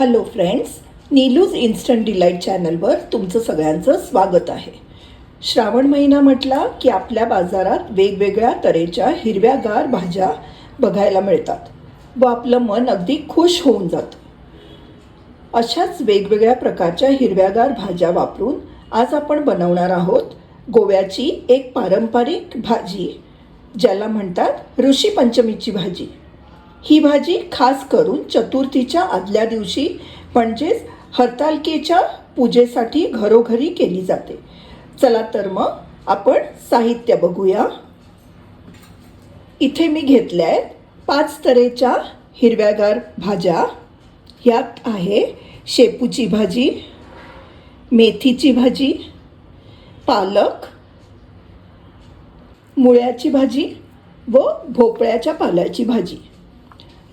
Hello friends Neelu's instant delight चॅनलवर तुमचं सगळ्यांचं स्वागत आहे. श्रावण महिना म्हटला की आपल्या बाजारात वेगवेगळ्या तऱ्हेच्या हिरव्यागार भाज्या बघायला मिळतात व आपलं मन अगदी खुश होऊन जातं. अशाच वेगवेगळ्या प्रकारच्या हिरव्यागार भाज्या वापरून आज आपण बनवणार आहोत गोव्याची एक पारंपरिक भाजी ज्याला म्हणतात ऋषी पंचमीची भाजी. ही भाजी खास करून चतुर्थीच्या आदल्या दिवशी म्हणजेच हरतालकेच्या पूजेसाठी घरोघरी केली जाते. चला तर मग आपण साहित्य बघूया. इथे मी घेतल्या आहेत पाच तऱ्हेच्या हिरव्यागार भाज्या. ह्यात आहे शेपूची भाजी मेथीची भाजी पालक मुळ्याची भाजी व भोपळ्याच्या पाल्याची भाजी.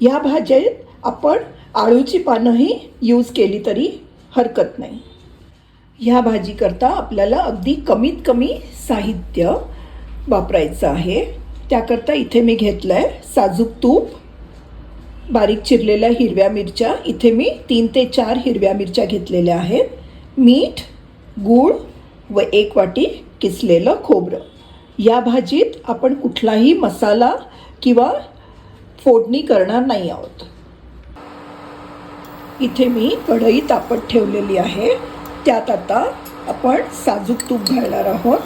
ह्या भाजीत आपण आळूची पानंही यूज केली तरी हरकत नाही. ह्या भाजीकरता आपल्याला अगदी कमीत कमी साहित्य वापरायचं आहे. त्याकरता इथे मी घेतलं आहे साजूक तूप बारीक चिरलेल्या हिरव्या मिरच्या. इथे मी तीन ते चार हिरव्या मिरच्या घेतलेल्या आहेत. मीठ गूळ व एक वाटी किसलेलं खोबरं. या भाजीत आपण कुठलाही मसाला किंवा फोडणी करणार नाही आहोत. इथे मी कढई तापत ठेवलेली आहे. त्यात आता आपण साजूक तूप घालणार आहोत.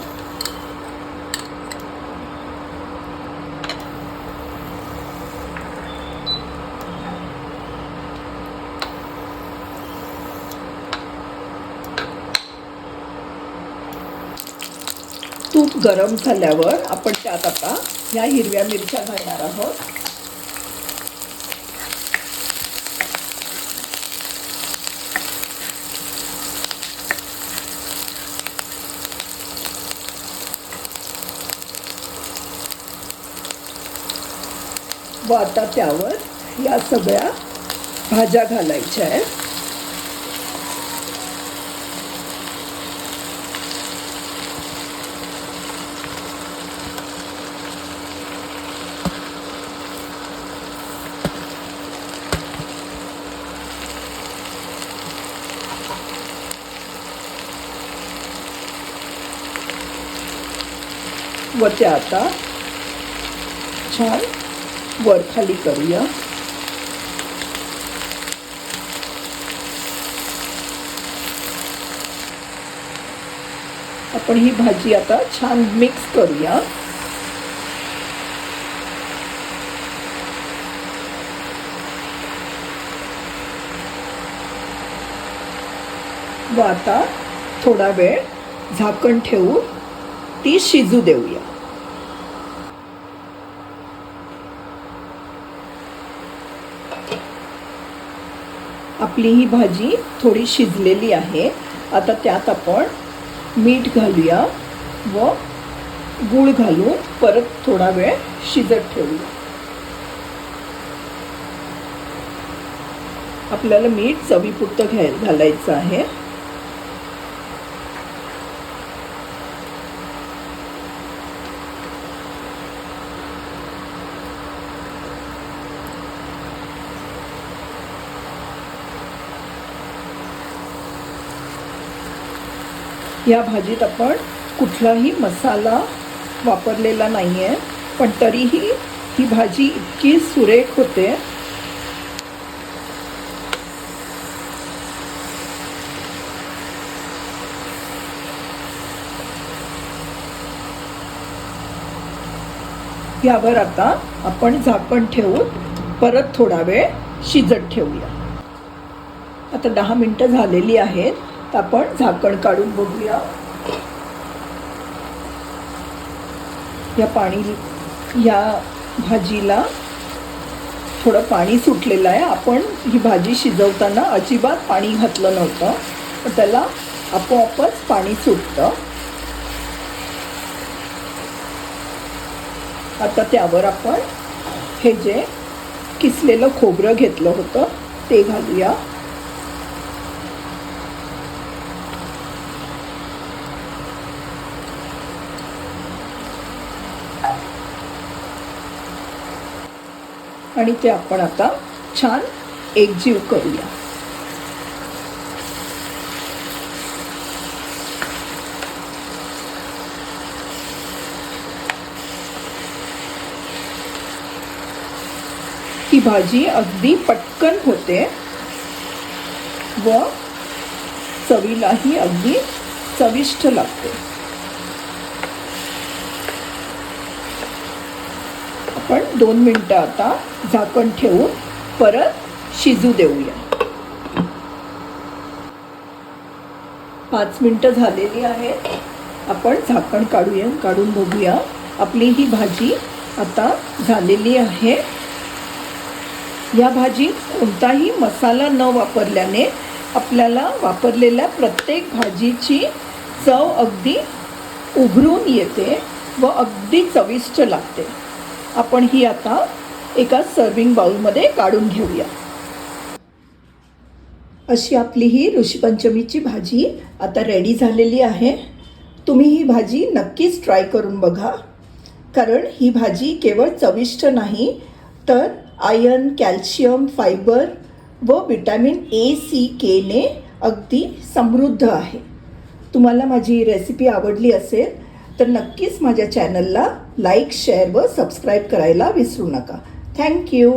तूप गरम झाल्यावर आपण त्यात आता या हिरव्या मिरच्या घालणार आहोत. व आता त्यावर या सगळ्या भाज्या घालायच्या आहेत. व आता छान वर खाली करूया. आपण ही भाजी आता छान मिक्स करूया. व आता थोडा वेळ झाकण ठेवून ती शिजू देऊया. आपली ही भाजी थोडी शिजलेली आहे. आता त्यात आपण मीठ घालूया व गूळ घालून परत थोडा वेळ शिजत ठेवूया. आपल्याला मीठ चवीपुरतं घ्याय घालायचं आहे. या भाजीत आपण कुठलाही मसाला वापरलेला नाही आहे पण तरीही ही भाजी इतकी सुरेख होते. यावर आता आपण झाकण ठेवून परत थोडा वेळ शिजत ठेवूया. आता दहा मिनटं झालेली आहेत. आपण झाकण काढून बघूया. या पाणी या भाजीला थोडं पाणी सुटलेलं आहे. आपण ही भाजी शिजवताना अजिबात पाणी घातलं नव्हतं. पण त्याला आपोआपच पाणी सुटतं. आता त्यावर आपण हे जे किसलेलं खोबरं घेतलं होतं ते घालूया. आणि ते आपण आता छान एकजीव करूया. ही भाजी अगदी पटकन होते व चवीलाही अगदी चविष्ट लागते. आपण दोन मिनटं आता झाकण ठेवून परत शिजू देऊया. पाच मिनटं झालेली आहेत. आपण झाकण काढूया काढून बघूया. आपली ही भाजी आता झालेली आहे. या भाजीत कोणताही मसाला न वापरल्याने आपल्याला वापरलेल्या प्रत्येक भाजीची चव अगदी उभरून येते व अगदी चविष्ट लागते. आपण ही आता एका सर्विंग बाउलमध्ये काढून घेऊया. अशी आपली ही ऋषीपंचमीची भाजी आता रेडी झालेली आहे. तुम्ही ही भाजी नक्कीच ट्राय करून बघा. कारण ही भाजी केवळ चविष्ट नाही तर आयर्न कॅल्शियम फायबर व विटॅमिन ए सी केने अगदी समृद्ध आहे. तुम्हाला माझी रेसिपी आवडली असेल तर नक्कीच माझ्या चॅनलला लाईक शेअर व सबस्क्राईब करायला विसरू नका. थँक्यू